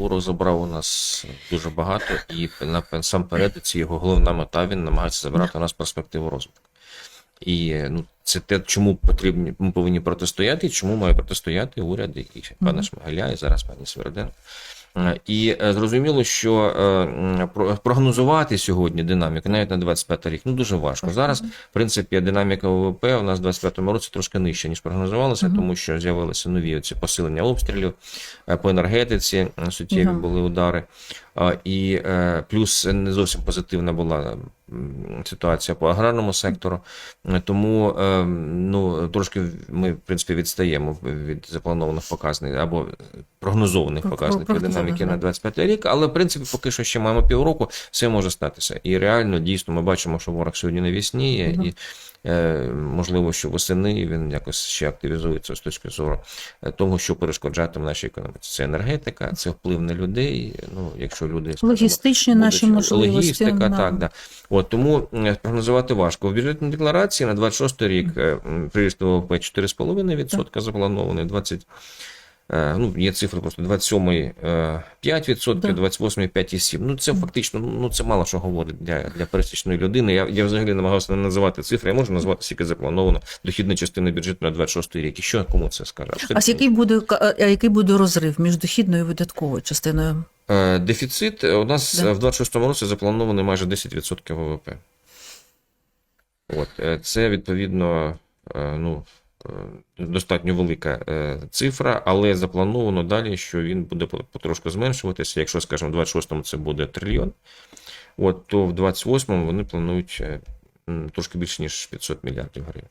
ворог забрав у нас дуже багато, і насамперед це його головна мета. Він намагається забрати у нас перспективу розвитку. І ну, це те, чому потрібні, ми повинні протистояти, і чому має протистояти уряд, який пане Шмигаля і зараз пані Сверденко. Е, І е, зрозуміло, що е, прогнозувати сьогодні динаміку навіть на 25 рік ну дуже важко. Зараз, в принципі, динаміка ВВП у нас в 25 році трошки нижча, ніж прогнозувалося, Мгм. тому що з'явилися нові оці посилення обстрілів по енергетиці, суттєві Мгм. були удари. І е, плюс не зовсім позитивна була ситуація по аграрному сектору. Тому е, ну, трошки ми, в принципі, відстаємо від запланованих показників або прогнозованих показників динаміки на 25 рік. Але, в принципі, поки що ще маємо півроку, все може статися. І реально, дійсно, ми бачимо, що ворог сьогодні не вісніє, Мгм. і можливо, що восени він якось ще активізується з точки зору е, того, що перешкоджатиме нашій економіці. Це енергетика, це вплив на людей. Ну, якщо люди скажімо, Логістичні будуть- наші можливості. Логістика, да. так, да. От, тому прогнозувати важко. В бюджетній декларації на 26 рік е, приріст ВВП 4,5% запланований, 20, е, ну, є цифри просто 27 е, 5%, Да. 28 5,7%. Ну, це фактично, ну, це мало що говорить для, для пересічної людини. Я, я взагалі намагався не називати цифри, я можу назвати, скільки заплановано дохідна частина бюджету на 26 рік. І що кому це скаже? А який буде а який буде розрив між дохідною і видатковою частиною? Е, Дефіцит у нас Да. е, в 26-му році запланований майже 10% ВВП. От, е, це відповідно е, ну, е, достатньо велика е, цифра, але заплановано далі, що він буде потрошку зменшуватися. Якщо, скажімо, в 26-му це буде трильйон, от, то в 28-му вони планують е, трошки більше, ніж 500 мільярдів гривень.